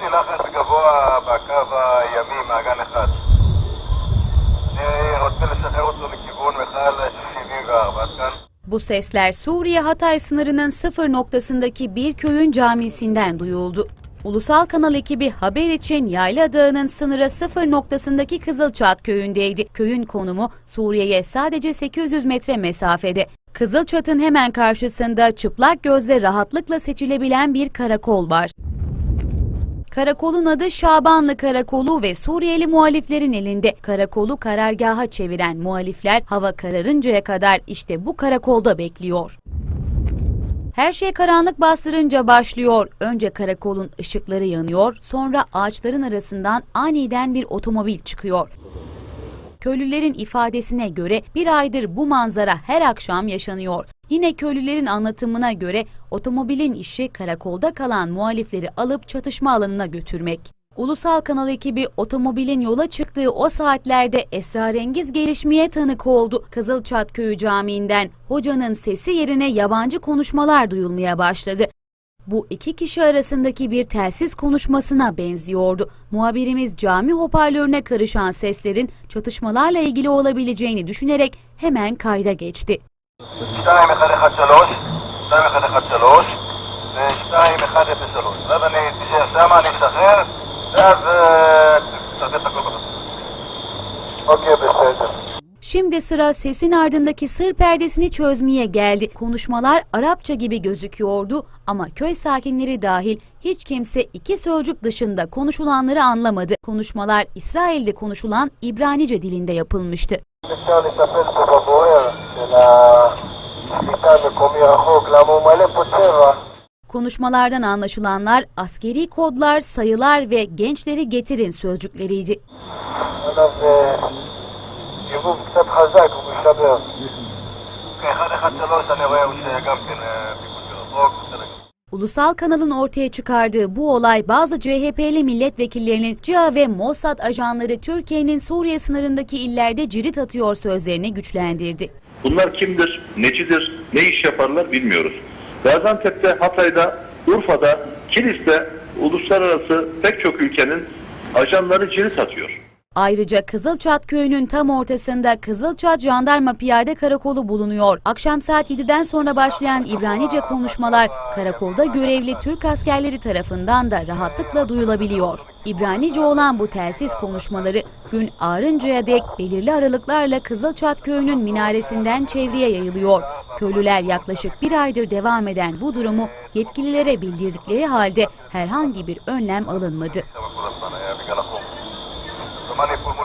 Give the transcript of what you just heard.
לי לחץ גבוה בקו הימי, מעגן אחד. אני רוצה לשחרר אותו לכיוון מכל 74, עד כאן. Bu sesler Suriye Hatay sınırının sıfır noktasındaki bir köyün camisinden duyuldu. Ulusal kanal ekibi haber için Yayla Dağı'nın sınıra sıfır noktasındaki Kızılçat köyündeydi. Köyün konumu Suriye'ye sadece 800 metre mesafede. Kızılçat'ın hemen karşısında çıplak gözle rahatlıkla seçilebilen bir karakol var. Karakolun adı Şabanlı Karakolu ve Suriyeli muhaliflerin elinde. Karakolu karargaha çeviren muhalifler hava kararıncaya kadar işte bu karakolda bekliyor. Her şey karanlık bastırınca başlıyor. Önce karakolun ışıkları yanıyor, sonra ağaçların arasından aniden bir otomobil çıkıyor. Köylülerin ifadesine göre bir aydır bu manzara her akşam yaşanıyor. Yine köylülerin anlatımına göre otomobilin işi karakolda kalan muhalifleri alıp çatışma alanına götürmek. Ulusal Kanal ekibi otomobilin yola çıktığı o saatlerde esrarengiz gelişmeye tanık oldu. Kızılçat Köyü Camii'nden hocanın sesi yerine yabancı konuşmalar duyulmaya başladı. Bu iki kişi arasındaki bir telsiz konuşmasına benziyordu. Muhabirimiz cami hoparlörüne karışan seslerin çatışmalarla ilgili olabileceğini düşünerek hemen kayda geçti. Şimdi sıra sesin ardındaki sır perdesini çözmeye geldi. Konuşmalar Arapça gibi gözüküyordu ama köy sakinleri dahil hiç kimse iki sözcük dışında konuşulanları anlamadı. Konuşmalar İsrail'de konuşulan İbranice dilinde yapılmıştı. Konuşmalardan anlaşılanlar askeri kodlar, sayılar ve gençleri getirin sözcükleriydi. עליו אה, סיבוב קצת חזק, הוא משתבר. 113 אני רואה הוא שגם כן אה, פיקוד מרחוק, בסדר גמור. Ulusal kanalın ortaya çıkardığı bu olay bazı CHP'li milletvekillerinin CIA ve Mossad ajanları Türkiye'nin Suriye sınırındaki illerde cirit atıyor sözlerini güçlendirdi. Bunlar kimdir, necidir, ne iş yaparlar bilmiyoruz. Gaziantep'te, Hatay'da, Urfa'da, Kilis'te uluslararası pek çok ülkenin ajanları cirit atıyor. Ayrıca Kızılçat köyünün tam ortasında Kızılçat Jandarma Piyade Karakolu bulunuyor. Akşam saat 7'den sonra başlayan İbranice konuşmalar karakolda görevli Türk askerleri tarafından da rahatlıkla duyulabiliyor. İbranice olan bu telsiz konuşmaları gün ağarıncaya dek belirli aralıklarla Kızılçat köyünün minaresinden çevreye yayılıyor. Köylüler yaklaşık bir aydır devam eden bu durumu yetkililere bildirdikleri halde herhangi bir önlem alınmadı. money for